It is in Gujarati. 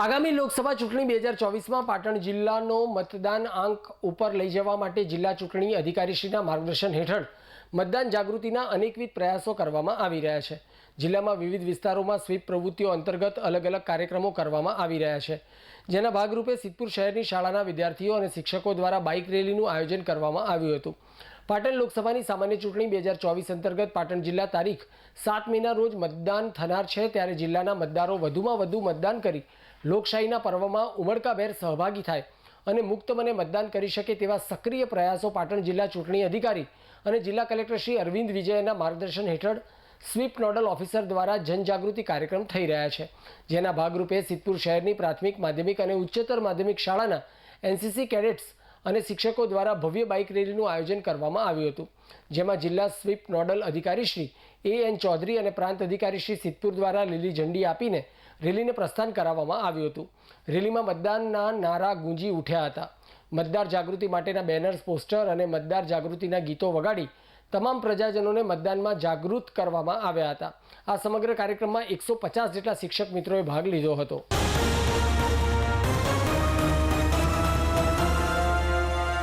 આગામી લોકસભા ચૂંટણી બે હજાર ચોવીસમાં પાટણ જિલ્લાનો મતદાન આંક ઉપર લઈ જવા માટે જિલ્લા ચૂંટણી અધિકારીશ્રીના માર્ગદર્શન હેઠળ મતદાન જાગૃતિના અનેકવિધ પ્રયાસો કરવામાં આવી રહ્યા છે. જિલ્લામાં વિવિધ વિસ્તારોમાં સ્વીપ પ્રવૃત્તિઓ અંતર્ગત અલગ અલગ કાર્યક્રમો કરવામાં આવી રહ્યા છે. જેના ભાગરૂપે સિદ્ધપુર શહેરની શાળાના વિદ્યાર્થીઓ અને શિક્ષકો દ્વારા બાઇક રેલીનું આયોજન કરવામાં આવ્યું હતું. પાટણ લોકસભાની સામાન્ય ચૂંટણી બે હજાર ચોવીસ અંતર્ગત પાટણ જિલ્લા તારીખ સાત મેના રોજ મતદાન થનાર છે. ત્યારે જિલ્લાના મતદારો વધુમાં વધુ મતદાન કરી લોકશાહીના પર્વમાં ઉમળકાભેર સહભાગી થાય અને મુક્ત મને મતદાન કરી શકે તેવા સક્રિય પ્રયાસો પાટણ જિલ્લા ચૂંટણી અધિકારી અને જિલ્લા કલેક્ટર શ્રી અરવિંદ વિજયના માર્ગદર્શન હેઠળ સ્વીપ નોડલ ઓફિસર દ્વારા જનજાગૃતિ કાર્યક્રમ થઈ રહ્યા છે, જેના ભાગરૂપે સિદ્ધપુર શહેરની પ્રાથમિક, માધ્યમિક અને ઉચ્ચતર માધ્યમિક શાળાના એનસીસી કેડેટ્સ અને શિક્ષકો દ્વારા ભવ્ય બાઇક રેલીનું આયોજન કરવામાં આવ્યું હતું, જેમાં જિલ્લા સ્વીપ નોડલ અધિકારી શ્રી એ એન ચૌધરી અને પ્રાંત અધિકારી શ્રી સિદ્ધપુર દ્વારા લીલી ઝંડી આપીને રેલીને પ્રસ્થાન કરાવવામાં આવ્યું હતું. રેલીમાં મતદાનના નારા ગુંજી ઉઠ્યા હતા. મતદાર જાગૃતિ માટેના બેનર્સ, પોસ્ટર અને મતદાર જાગૃતિના ગીતો વગાડી તમામ પ્રજાજનોને મતદાનમાં જાગૃત કરવામાં આવ્યા હતા. આ સમગ્ર કાર્યક્રમમાં એકસો પચાસ જેટલા શિક્ષક મિત્રોએ ભાગ લીધો હતો.